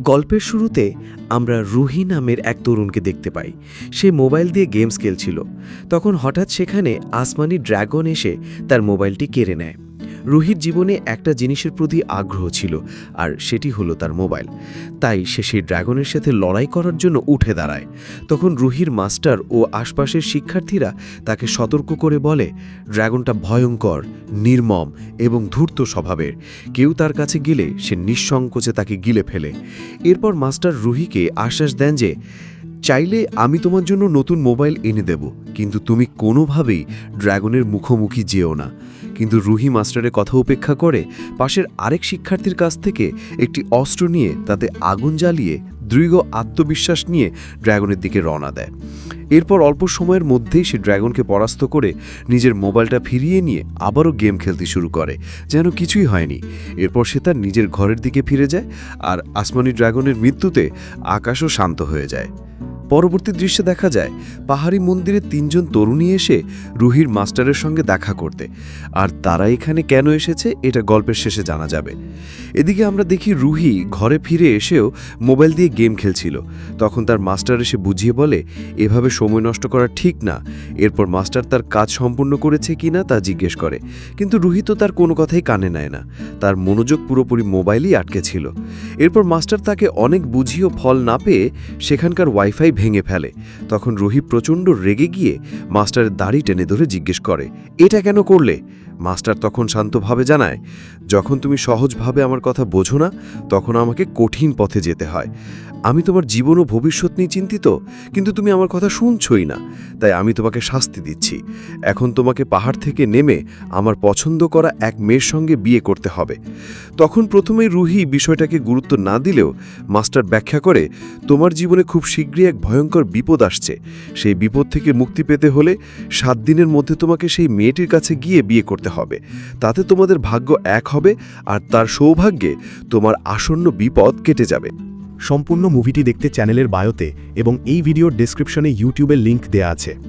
গল্পের শুরুতে আমরা রুহি নামের এক তরুণকে দেখতে পাই। সে মোবাইল দিয়ে গেমস খেলছিল। তখন হঠাৎ সেখানে আসমানি ড্র্যাগন এসে তার মোবাইলটি কেড়ে নেয়। রুহির জীবনে একটা জিনিসের প্রতি আগ্রহ ছিল, আর সেটি হলো তার মোবাইল। তাই সে সেই ড্রাগনের সাথে লড়াই করার জন্য উঠে দাঁড়ায়। তখন রুহির মাস্টার ও আশপাশের শিক্ষার্থীরা তাকে সতর্ক করে বলে, ড্রাগনটা ভয়ঙ্কর, নির্মম এবং ধূর্ত স্বভাবের। কেউ তার কাছে গেলে সে নিঃসংকোচে তাকে গিলে ফেলে। এরপর মাস্টার রুহিকে আশ্বাস দেন যে চাইলে আমি তোমার জন্য নতুন মোবাইল এনে দেব, কিন্তু তুমি কোনোভাবেই ড্র্যাগনের মুখোমুখি যেও না। কিন্তু রুহি মাস্টারের কথা উপেক্ষা করে পাশের আরেক শিক্ষার্থীর কাছ থেকে একটি অস্ত্র নিয়ে তাতে আগুন জ্বালিয়ে দৃঢ় আত্মবিশ্বাস নিয়ে ড্র্যাগনের দিকে রওনা দেয়। এরপর অল্প সময়ের মধ্যেই সে ড্র্যাগনকে পরাস্ত করে নিজের মোবাইলটা ফিরিয়ে নিয়ে আবারও গেম খেলতে শুরু করে, যেন কিছুই হয়নি। এরপর সে তার নিজের ঘরের দিকে ফিরে যায় আর আসমানি ড্র্যাগনের মৃত্যুতে আকাশও শান্ত হয়ে যায়। পরবর্তী দৃশ্যে দেখা যায়, পাহাড়ি মন্দিরে তিনজন তরুণী এসে রুহির মাস্টারের সঙ্গে দেখা করতে। আর তারা এখানে কেন এসেছে, এটা গল্পের শেষে জানা যাবে। এদিকে আমরা দেখি রুহি ঘরে ফিরে এসেও মোবাইল দিয়ে গেম খেলছিল। তখন তার মাস্টার এসে বুঝিয়ে বলে, এভাবে সময় নষ্ট করা ঠিক না। এরপর মাস্টার তার কাজ সম্পূর্ণ করেছে কিনা তা জিজ্ঞেস করে। কিন্তু রুহি তো তার কোনো কথাই কানে নেয় না। তার মনোযোগ পুরোপুরি মোবাইলই আটকে ছিল। এরপর মাস্টার তাকে অনেক বুঝিয়েও ফল না পেয়ে সেখানকার ওয়াইফাই ভেঙে ফেলে। তখন রুহি প্রচণ্ড রেগে গিয়ে মাস্টারের দাড়ি টেনে ধরে জিজ্ঞেস করে, এটা কেন করলে? মাস্টার তখন শান্তভাবে জানায় যখন তুমি সহজভাবে আমার কথা বোঝো না, তখন আমাকে কঠিন পথে যেতে হয়। আমি তোমার জীবন ও ভবিষ্যৎ নিয়ে চিন্তিত, কিন্তু তুমি আমার কথা শুনছই না, তাই আমি তোমাকে শাস্তি দিচ্ছি। এখন তোমাকে পাহাড় থেকে নেমে আমার পছন্দ করা এক মেয়ের সঙ্গে বিয়ে করতে হবে। তখন প্রথমেই রুহি বিষয়টাকে গুরুত্ব না দিলেও মাস্টার ব্যাখ্যা করে, তোমার জীবনে খুব শীঘ্রই এক ভয়ঙ্কর বিপদ আসছে। সেই বিপদ থেকে মুক্তি পেতে হলে সাত দিনের মধ্যে তোমাকে সেই মেয়েটির কাছে গিয়ে বিয়ে করতে হবে। তাতে তোমাদের ভাগ্য এক হবে আর তার সৌভাগ্যে তোমার আসন্ন বিপদ কেটে যাবে। সম্পূর্ণ মুভিটি দেখতে চ্যানেলের বায়োতে এবং এই ভিডিওর ডেসক্রিপশনে ইউটিউবের লিংক দেয়া আছে।